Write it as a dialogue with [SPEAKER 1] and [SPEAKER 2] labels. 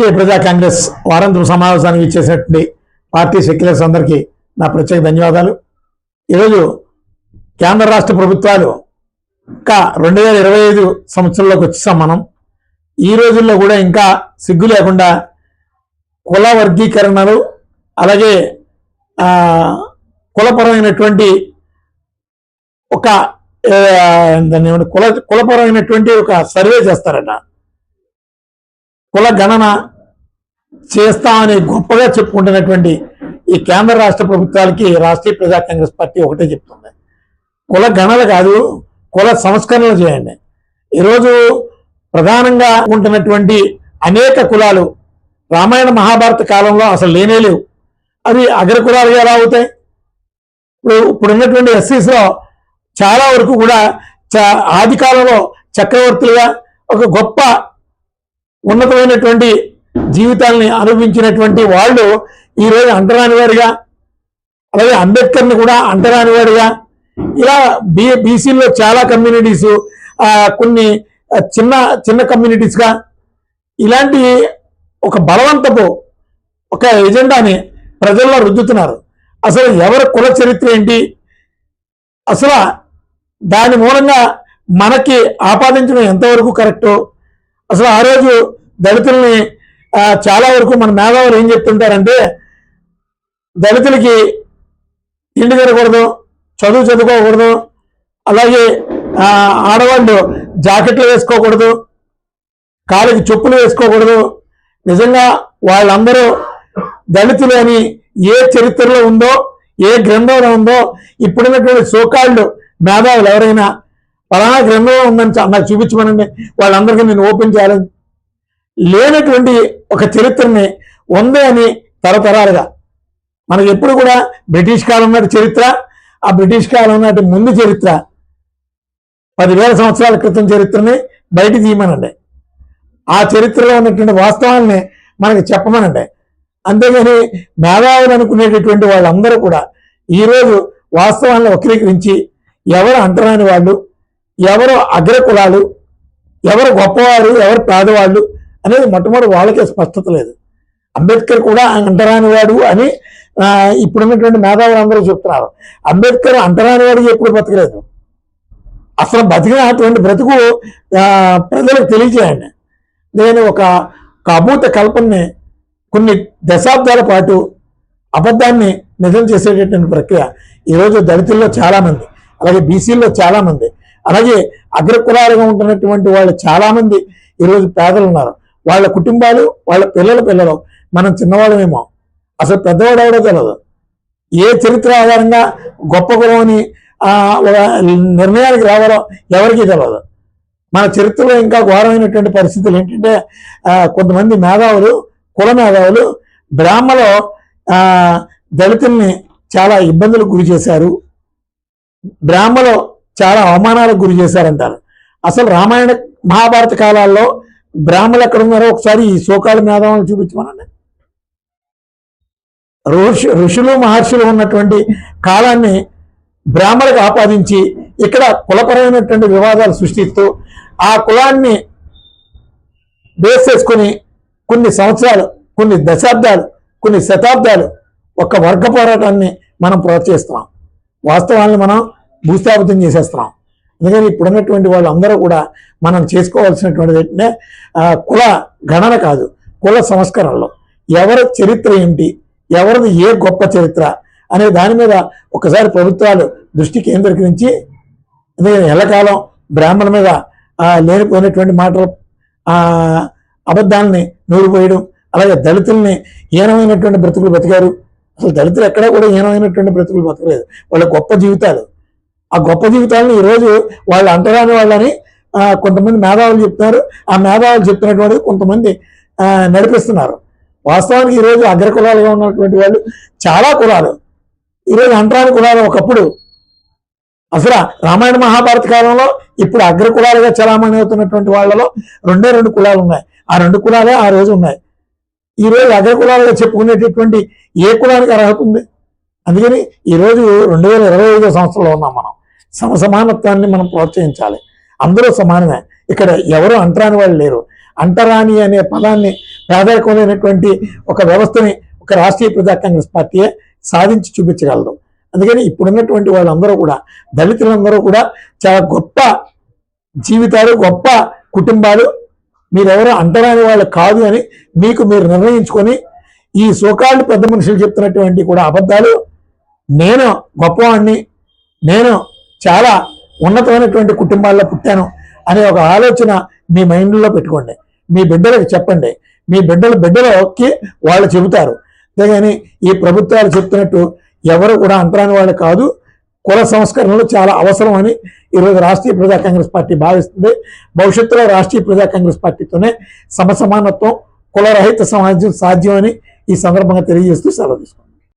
[SPEAKER 1] రాష్ట్రీయ ప్రజా కాంగ్రెస్ వారాంతపు సమావేశానికి ఇచ్చేసినటువంటి పార్టీ సెక్యులర్స్ అందరికీ నా ప్రత్యేక ధన్యవాదాలు. ఈరోజు కేంద్ర రాష్ట్ర ప్రభుత్వాలు ఇంకా రెండు వేల ఇరవై ఐదు సంవత్సరంలోకి వచ్చేసాం మనం. ఈ రోజుల్లో కూడా ఇంకా సిగ్గు లేకుండా కుల వర్గీకరణలు అలాగే కులపరమైనటువంటి ఒక దాన్ని కుల కులపరమైనటువంటి ఒక సర్వే చేస్తారట. కుల గణన చేస్తామని గొప్పగా చెప్పుకుంటున్నటువంటి ఈ కేంద్ర రాష్ట్ర ప్రభుత్వాలకి రాష్ట్రీయ ప్రజా కాంగ్రెస్ పార్టీ ఒకటే చెప్తుంది. కుల గణన కాదు కుల సంస్కరణలు చేయండి. ఈరోజు ప్రధానంగా ఉంటున్నటువంటి అనేక కులాలు రామాయణ మహాభారత కాలంలో అసలు లేనే లేవు. అవి అగ్రకులాలుగా ఎలా అవుతాయి ఇప్పుడు ఇప్పుడు ఉన్నటువంటి ఎస్సీస్లో చాలా వరకు కూడా చ- ఆది కాలంలో చక్రవర్తులుగా ఒక గొప్ప ఉన్నతమైనటువంటి జీవితాల్ని అనుభవించినటువంటి వాళ్ళు ఈరోజు అంటరానివారిగా అలాగే అంబేద్కర్ని కూడా అంటరానివారిగా ఇలా బీ బీసీలో చాలా కమ్యూనిటీస్ కొన్ని చిన్న చిన్న కమ్యూనిటీస్గా ఇలాంటి ఒక బలవంతపు ఒక ఎజెండాని ప్రజల్లో రుద్దుతున్నారు. అసలు ఎవరి కుల చరిత్ర ఏంటి? అసలు దాని మూలంగా మనకి ఆపాదించడం ఎంతవరకు కరెక్టో అసలు ఆ రోజు దళితుల్ని చాలా వరకు మన మేధావులు ఏం చెప్తుంటారంటే దళితులకి ఇంటి తిరగకూడదు చదువు చదువుకోకూడదు అలాగే ఆడవాళ్ళు జాకెట్లు వేసుకోకూడదు కాలికి చెప్పులు వేసుకోకూడదు. నిజంగా వాళ్ళందరూ దళితులు అని ఏ చరిత్రలో ఉందో ఏ గ్రంథంలో ఉందో ఇప్పుడున్నటువంటి సోకాళ్ళు మేధావులు ఎవరైనా పలానా గ్రంథంలో ఉందని నాకు చూపించమనండి. వాళ్ళందరికీ నేను ఓపెన్ చేయాలని. లేనటువంటి ఒక చరిత్రని ఉంది అని తరతరాలుగా. మనకి ఎప్పుడు కూడా బ్రిటిష్ కాలం నాటి చరిత్ర ఆ బ్రిటిష్ కాలం నాటి ముందు చరిత్ర పదివేల సంవత్సరాల క్రితం చరిత్రని బయట తీయమనండి. ఆ చరిత్రలో ఉన్నటువంటి వాస్తవాల్ని మనకి చెప్పమనండి. అంతేగాని మేధావులు అనుకునేటటువంటి వాళ్ళందరూ కూడా ఈరోజు వాస్తవాలను వక్రీకరించి ఎవరు అంటరాని వాళ్ళు ఎవరు అగ్ర కులాలు ఎవరు గొప్పవారు ఎవరు పేదవాళ్ళు అనేది మొట్టమొదటి వాళ్ళకే స్పష్టత లేదు. అంబేద్కర్ కూడా అంటరానివాడు అని ఇప్పుడున్నటువంటి మేధావులు అందరూ చెప్తున్నారు. అంబేద్కర్ అంటరానివాడు ఎప్పుడు బతకలేదు. అసలు బతికినటువంటి బ్రతుకు ప్రజలకు తెలియజేయండి. నేను ఒక కబూత అభూత కల్పనని కొన్ని దశాబ్దాల పాటు అబద్ధాన్ని నిజం చేసేటటువంటి ప్రక్రియ. ఈరోజు దళితుల్లో చాలామంది అలాగే బీసీల్లో చాలామంది అలాగే అగ్రకులాలుగా ఉంటున్నటువంటి వాళ్ళు చాలామంది ఈరోజు పేదలు ఉన్నారు. వాళ్ళ కుటుంబాలు వాళ్ళ పిల్లల పిల్లలు మనం చిన్నవాళ్ళమేమో. అసలు పెద్దవాడు ఎవడో తెలియదు ఏ చరిత్ర ఆధారంగా గొప్ప కులం నిర్ణయానికి రావాలో ఎవరికీ తెలియదు మన చరిత్రలో ఇంకా ఘోరమైనటువంటి పరిస్థితులు ఏంటంటే కొంతమంది మేధావులు కుల మేధావులు బ్రాహ్మలో దళితుల్ని చాలా ఇబ్బందులకు గురి చేశారు. బ్రాహ్మలో చాలా అవమానాలకు గురి చేశారంటారు. అసలు రామాయణ మహాభారత కాలాల్లో బ్రాహ్మణులు ఎక్కడ ఉన్నారో ఒకసారి ఈ శోకాల మేధావులను చూపించమనండి. ఋషి ఋషులు మహర్షులు ఉన్నటువంటి కాలాన్ని బ్రాహ్మణులకు ఆపాదించి ఇక్కడ కులపరమైనటువంటి వివాదాలు సృష్టిస్తూ ఆ కులాన్ని బేస్ చేసుకుని కొన్ని సంవత్సరాలు కొన్ని దశాబ్దాలు కొన్ని శతాబ్దాలు ఒక వర్గ పోరాటాన్ని మనం ప్రోత్సహిస్తున్నాం. వాస్తవాన్ని మనం భూస్థాపితం చేసేస్తున్నాం. ఎందుకని ఇప్పుడున్నటువంటి వాళ్ళందరూ కూడా మనం చేసుకోవాల్సినటువంటిది ఏంటంటే కుల గణన కాదు కుల సంస్కరణలు. ఎవరి చరిత్ర ఏంటి ఎవరిది ఏ గొప్ప చరిత్ర అనే దాని మీద ఒకసారి ప్రభుత్వాలు దృష్టి కేంద్రీకరించి ఎందుకంటే ఎల్లకాలం బ్రాహ్మణ మీద లేనిపోయినటువంటి మాటలు అబద్ధాలని నూరిపోయడం అలాగే దళితుల్ని హీనమైనటువంటి బ్రతుకులు బతికారు. అసలు దళితులు ఎక్కడా కూడా హీనమైనటువంటి బ్రతుకులు బ్రతకలేదు వాళ్ళ గొప్ప జీవితాలు. ఆ గొప్ప జీవితాలను ఈరోజు వాళ్ళు అంటరాని వాళ్ళని కొంతమంది మేధావులు చెప్తున్నారు. ఆ మేధావులు చెప్తున్నటువంటి కొంతమంది నడిపిస్తున్నారు. వాస్తవానికి ఈరోజు అగ్ర కులాలుగా ఉన్నటువంటి వాళ్ళు చాలా కులాలు. ఈరోజు అంటరాని కులాలు ఒకప్పుడు అసలు రామాయణ మహాభారత కాలంలో ఇప్పుడు అగ్ర కులాలుగా చలామణి అవుతున్నటువంటి వాళ్ళలో రెండే రెండు కులాలు ఉన్నాయి. ఆ రెండు కులాలే ఆ రోజు ఉన్నాయి. ఈ రోజు అగ్ర కులాలుగా చెప్పుకునేటటువంటి ఏ కులానికి అర్హత ఉంది? అందుకని ఈరోజు రెండు వేల ఇరవై ఐదో సంవత్సరంలో ఉన్నాం మనం. సమసమానత్వాన్ని మనం ప్రోత్సహించాలి. అందరూ సమానమే. ఇక్కడ ఎవరు అంటరాని వాళ్ళు లేరు. అంటరాని అనే పదాన్ని పేదరికమైనటువంటి ఒక వ్యవస్థని ఒక రాష్ట్రీయ ప్రజా కాంగ్రెస్ పార్టీయే సాధించి చూపించగలదు. అందుకని ఇప్పుడున్నటువంటి వాళ్ళందరూ కూడా దళితులందరూ కూడా చాలా గొప్ప జీవితాలు గొప్ప కుటుంబాలు. మీరెవరో అంటరాని వాళ్ళు కాదు అని మీకు మీరు నిర్ణయించుకొని ఈ సోకాళ్ళు పెద్ద మనుషులు చెప్తున్నటువంటి కూడా అబద్ధాలు. నేను గొప్పవాడిని నేను చాలా ఉన్నతమైనటువంటి కుటుంబాల్లో పుట్టాను అనే ఒక ఆలోచన మీ మైండ్లో పెట్టుకోండి. మీ బిడ్డలకు చెప్పండి. మీ బిడ్డల బిడ్డలకి వాళ్ళు చెబుతారు. అంతేగాని ఈ ప్రభుత్వాలు చెప్తున్నట్టు ఎవరు కూడా అంతరాని వాళ్ళు కాదు. కుల సంస్కరణలు చాలా అవసరం అని ఈరోజు రాష్ట్రీయ ప్రజా కాంగ్రెస్ పార్టీ భావిస్తుంది. భవిష్యత్తులో రాష్ట్రీయ ప్రజా కాంగ్రెస్ పార్టీతోనే సమసమానత్వం కులరహిత సమాజం సాధ్యమని ఈ సందర్భంగా తెలియజేస్తూ సెలవు తీసుకుంటాం